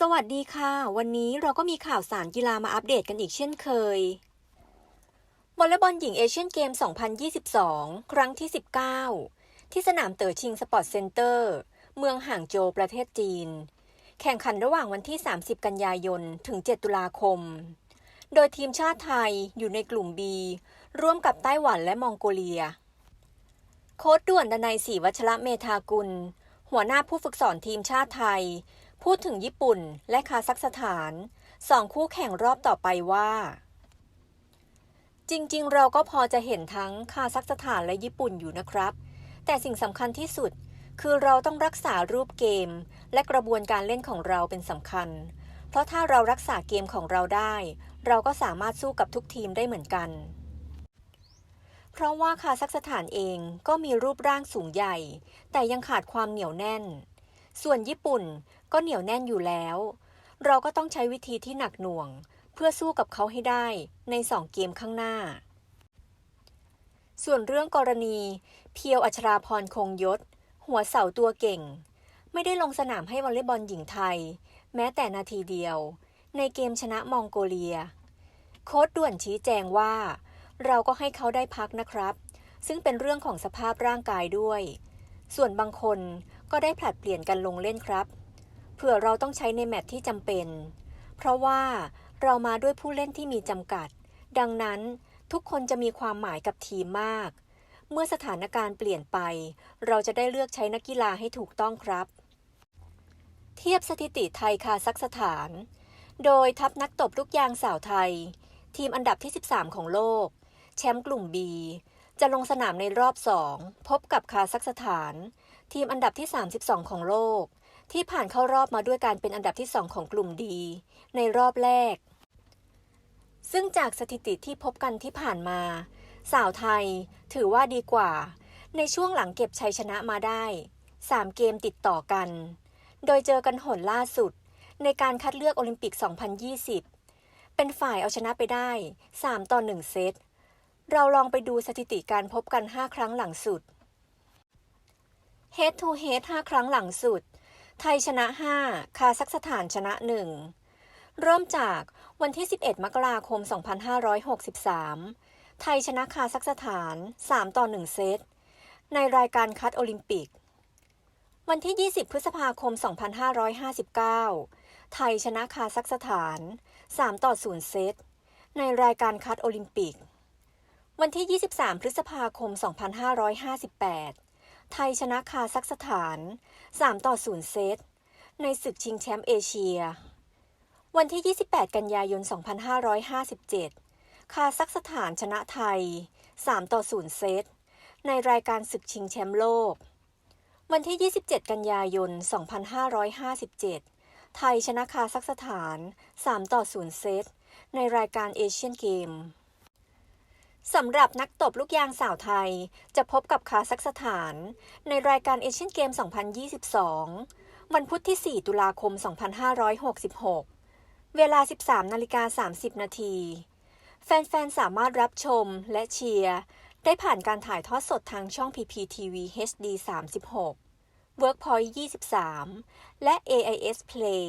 สวัสดีค่ะ วันนี้เราก็มีข่าวสารกีฬามาอัปเดตกันอีกเช่นเคยวอลเลย์บอลหญิงเอเชียนเกม 2022 ครั้งที่ 19 ที่สนามเต๋อชิงสปอร์ตเซ็นเตอร์ เมืองห่างโจวประเทศจีน แข่งขันระหว่างวันที่ 30 กันยายน ถึง 7 ตุลาคม โดยทีมชาติไทยอยู่ในกลุ่ม B ร่วมกับไต้หวันและมองโกเลีย โค้ดด่วนดนัยศรีวัชระเมธากุล หัวหน้าผู้ฝึกสอนทีมชาติไทย พูดถึงญี่ปุ่นและคาซัคสถานสองคู่แข่งรอบต่อไปว่า จริงๆ เราก็พอจะเห็นทั้งคาซัคสถานและญี่ปุ่นอยู่นะครับ แต่สิ่งสำคัญที่สุดคือเราต้องรักษารูปเกม และกระบวนการเล่นของเราเป็นสำคัญ เพราะถ้าเรารักษาเกมของเราได้ เราก็สามารถสู้กับทุกทีมได้เหมือนกัน เพราะว่าคาซัคสถานเองก็มีรูปร่างสูงใหญ่ แต่ยังขาดความเหนียวแน่น ส่วนญี่ปุ่นก็เหนียวแน่นอยู่แล้ว เราก็ต้องใช้วิธีที่หนักหน่วง เพื่อสู้กับเขาให้ได้ในสองเกมข้างหน้า ส่วนเรื่องกรณี เพียวอัชราพรคงยศ หัวเสาตัวเก่ง ไม่ได้ลงสนามให้วอลเลย์บอลหญิงไทย แม้แต่นาทีเดียว ในเกมชนะมองโกเลีย โค้ดด่วนชี้แจงว่า เราก็ให้เขาได้พักนะครับ ซึ่งเป็นเรื่องของสภาพร่างกายด้วย ส่วนบางคน ก็ได้ผลัดเปลี่ยนกันลงเล่นครับ เผื่อเราต้องใช้ในแมตช์ที่จำเป็น เพราะว่าเรามาด้วยผู้เล่นที่มีจำกัด ดังนั้นทุกคนจะมีความหมายกับทีมมาก เมื่อสถานการณ์เปลี่ยนไป เราจะได้เลือกใช้นักกีฬาให้ถูกต้องครับ เทียบสถิติไทยคาซัคสถาน โดยทัพนักตบลูกยางสาวไทย ทีมอันดับที่ 13 ของโลก แชมป์กลุ่ม B จะลงสนามในรอบ 2 พบกับคาซัคสถาน ทีมอันดับที่ 32 ของโลก ที่ผ่านเข้ารอบมาด้วยการเป็นอันดับที่ 2 ของกลุ่มดี ในรอบแรก ซึ่งจากสถิติที่พบกันที่ผ่านมา สาวไทยถือว่าดีกว่า ในช่วงหลังเก็บชัยชนะมาได้ 3 เกมติดต่อกัน โดยเจอกันหนล่าสุด ในการคัดเลือกโอลิมปิก 2020 เป็นฝ่ายเอาชนะไปได้ 3 ต่อ 1 เซตเราลองไปดูสถิติการพบกัน 5 ครั้งหลังสุด Head to Head 5 ครั้งหลังสุด ไทยชนะ 5 คาซัคสถานชนะ 1 เริ่มจากวันที่ 11 มกราคม 2563 ไทยชนะคาซัคสถาน 3 ต่อ 1 เซต ในรายการคัดโอลิมปิก วันที่ 20 พฤษภาคม 2559 ไทยชนะคาซัคสถาน 3 ต่อ 0 เซต ในรายการคัดโอลิมปิก วันที่ 23 พฤษภาคม 2558 ไทยชนะคาซัคสถาน 3 ต่อ 0 เซต ในศึกชิงแชมป์เอเชีย วันที่ 28 กันยายน 2557 คาซัคสถานชนะไทย 3 ต่อ 0 เซต ในรายการศึกชิงแชมป์โลก วันที่ 27 กันยายน 2557 ไทยชนะคาซัคสถาน 3 ต่อ 0 เซต ในรายการเอเชียนเกม สำหรับนักตบลูกยางสาวไทย จะพบกับคาซัคสถาน ในรายการเอเชียนเกม 2022 วันพุธที่ 4 ตุลาคม 2566 เวลา 13นาฬิกา30 นาที แฟน ๆ สามารถรับชมและเชียร์ ได้ผ่านการถ่ายทอดสดทางช่อง PPTV HD 36 Workpoint 23 และ AIS Play